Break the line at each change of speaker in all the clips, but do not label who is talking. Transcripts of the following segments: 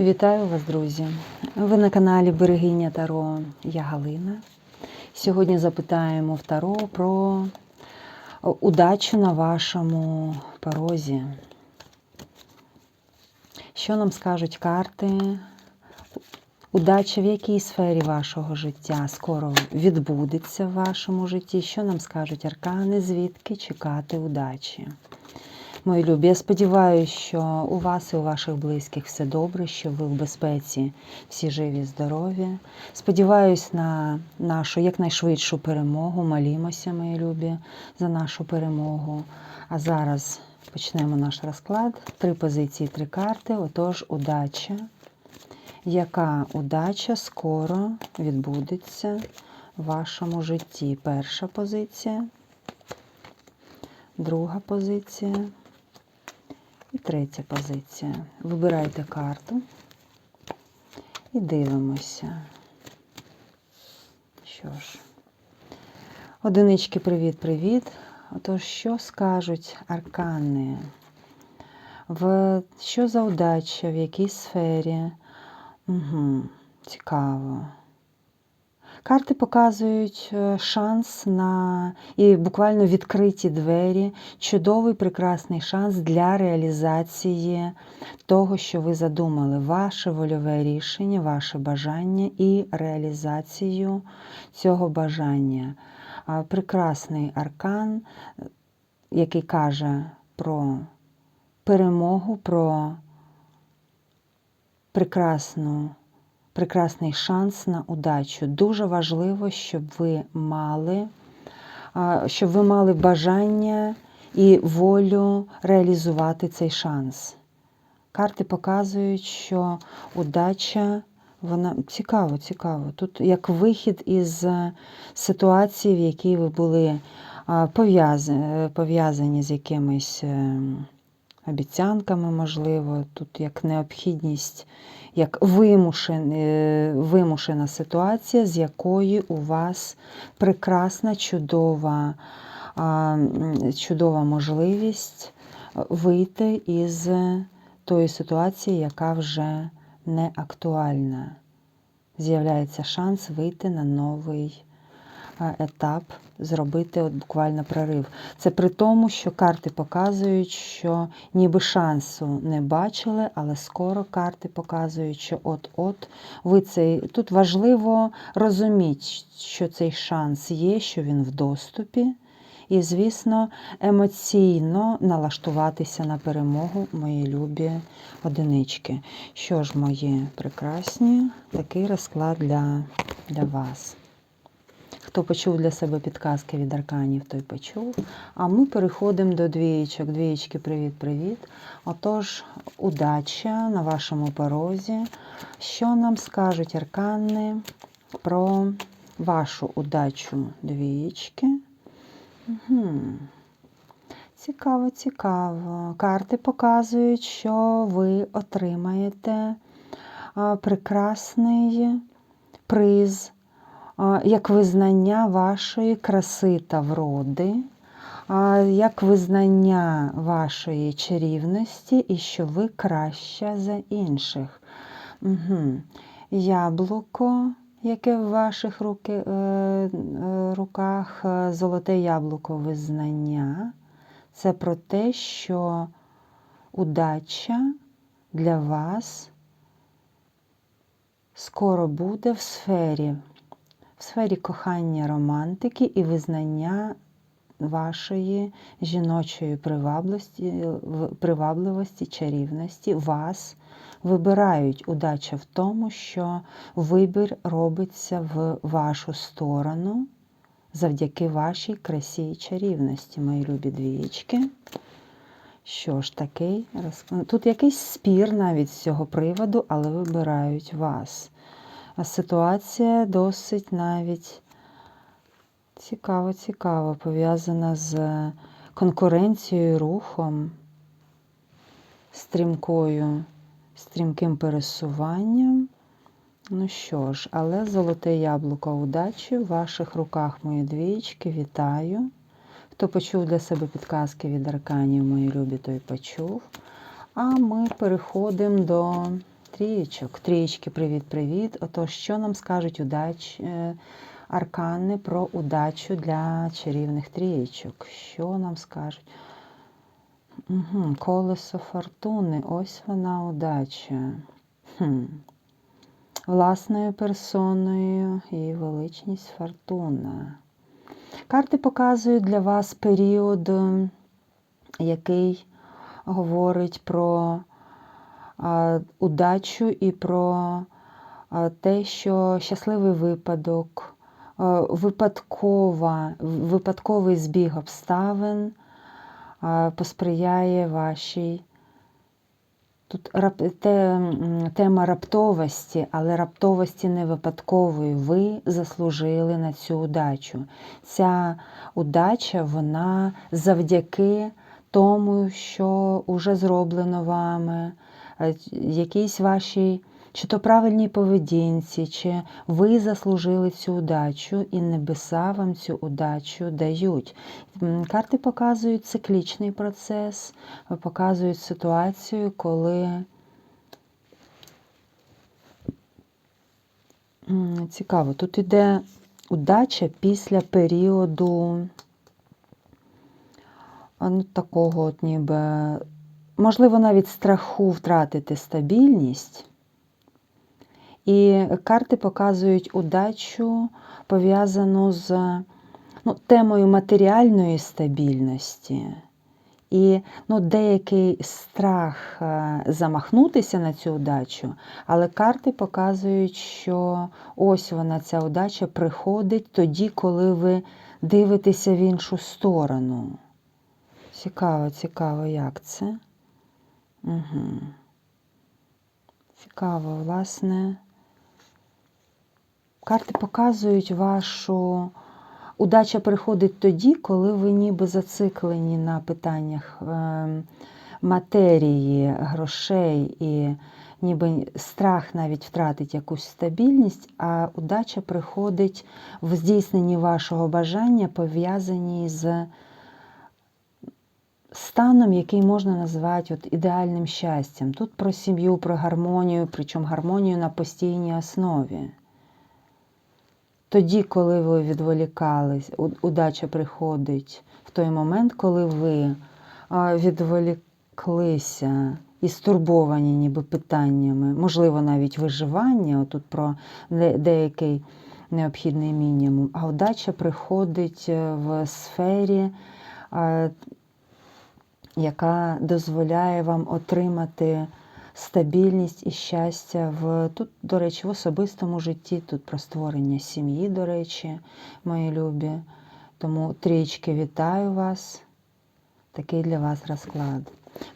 Вітаю вас, друзі! Ви на каналі Берегиня Таро. Я Галина. Сьогодні запитаємо в Таро про удачу на вашому порозі. Що нам скажуть карти? Удача в якій сфері вашого життя скоро відбудеться в вашому житті? Що нам скажуть аркани, звідки чекати удачі? Мої любі, я сподіваюся, що у вас і у ваших близьких все добре, що ви в безпеці, всі живі, здорові. Сподіваюсь на нашу якнайшвидшу перемогу. Молімося, мої любі, за нашу перемогу. А зараз почнемо наш розклад. Три позиції, три карти. Отож, удача. Яка удача скоро відбудеться в вашому житті? Перша позиція, друга позиція. І третя позиція. Вибирайте карту і дивимося. Що ж, одинички, привіт-привіт. Отож, що скажуть аркани? В що за удача, в якій сфері? Угу, Цікаво. Карти показують е, шанс на і буквально відкриті двері, чудовий прекрасний шанс для реалізації того, що ви задумали, ваше вольове рішення, ваше бажання і реалізацію цього бажання. Прекрасний аркан, який каже про перемогу, про прекрасну прекрасний шанс на удачу. Дуже важливо, щоб ви мали, щоб ви мали бажання і волю реалізувати цей шанс. Карти показують, що удача, вона цікаво, цікаво. Тут як вихід із ситуації, в якій ви були пов'язані з якимись ем, обіцянками, можливо, тут як необхідність як вимушена, е, вимушена ситуація, з якої у вас прекрасна, чудова, чудова можливість вийти із тої ситуації, яка вже не актуальна. З'являється шанс вийти на новий етап зробити от буквально прорив. Це при тому, що карти показують, що ніби шансу не бачили, але скоро карти показують, що от-от ви цей. Тут важливо розуміти, що цей шанс є, що він в доступі. І, звісно, емоційно налаштуватися на перемогу, мої любі одинички. Що ж, мої прекрасні, такий розклад для, для вас. Хто почув для себе підказки від арканів, той почув. А ми переходимо до двієчок. Двієчки, привіт-привіт. Отож, удача на вашому порозі. Що нам скажуть аркани про вашу удачу двієчки? Угу. Цікаво, цікаво. Карти показують, що ви отримаєте прекрасний приз як визнання вашої краси та вроди, як визнання вашої чарівності і що ви краща за інших. Угу. Яблуко, яке в ваших руки, е, е, руках, е, золоте яблуко визнання. Це про те, що удача для вас скоро буде в сфері в сфері кохання романтики і визнання вашої жіночої привабливості, чарівності. Вас вибирають удача в тому, що вибір робиться в вашу сторону завдяки вашій красі і чарівності, мої любі двієчки. Що ж такий? Тут якийсь спір навіть з цього приводу, але вибирають вас. А ситуація досить навіть цікаво, цікаво, пов'язана з конкуренцією, рухом, стрімкою, стрімким пересуванням. Ну що ж, але золоте яблуко удачі в ваших руках, мої двічки, вітаю. Хто почув для себе підказки від арканів, мої любі, той почув. А ми переходимо до трієчок. Трієчки, привіт-привіт. Отож, що нам скажуть удач, е, аркани про удачу для чарівних трієчок? Що нам скажуть? Угу. Колесо фортуни. Ось вона удача. Хм. Власною персоною і величність фортуна. Карти показують для вас період, який говорить про удачу і про те, що щасливий випадок, випадкова, випадковий збіг обставин посприяє вашій. Тут тема раптовості, але раптовості не випадкової. Ви заслужили на цю удачу. Ця удача, вона завдяки тому, що вже зроблено вами, е, якійсь вашій чи то правильній поведінці, чи ви заслужили цю удачу, і небеса вам цю удачу дають. Карти показують циклічний процес, показують ситуацію, коли цікаво, тут іде удача після періоду ну, такого от ніби, можливо, навіть страху втратити стабільність. І карти показують удачу, пов'язану з ну, темою матеріальної стабільності. І ну, деякий страх е, замахнутися на цю удачу, але карти показують, що ось вона, ця удача, приходить тоді, коли ви дивитеся в іншу сторону. Цікаво, цікаво, як це. Угу. Цікаво, власне. Карти показують вашу удача приходить тоді, коли ви ніби зациклені на питаннях е, матерії, грошей і ніби страх навіть втратить якусь стабільність, а удача приходить в здійсненні вашого бажання, пов'язані з станом, який можна назвати от ідеальним щастям. Тут про сім'ю, про гармонію, причому гармонію на постійній основі. Тоді, коли ви відволікались, удача приходить в той момент, коли ви відволіклися і стурбовані ніби питаннями, можливо, навіть виживання, отут про деякий необхідний мінімум, а удача приходить е, в сфері, а, яка дозволяє вам отримати стабільність і щастя в тут, до речі, в особистому житті, тут про створення сім'ї, до речі, мої любі. Тому трічки вітаю вас. Такий для вас розклад.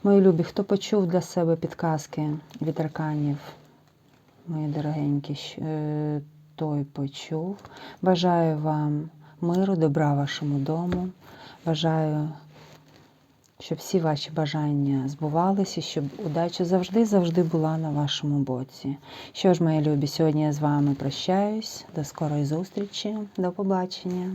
Мої любі, хто почув для себе підказки від арканів, мої дорогенькі, е, той почув. Бажаю вам миру, добра вашому дому. Бажаю щоб всі ваші бажання збувалися, щоб удача завжди-завжди була на вашому боці. Що ж, мої любі, сьогодні я з вами прощаюсь. До скорої зустрічі, до побачення.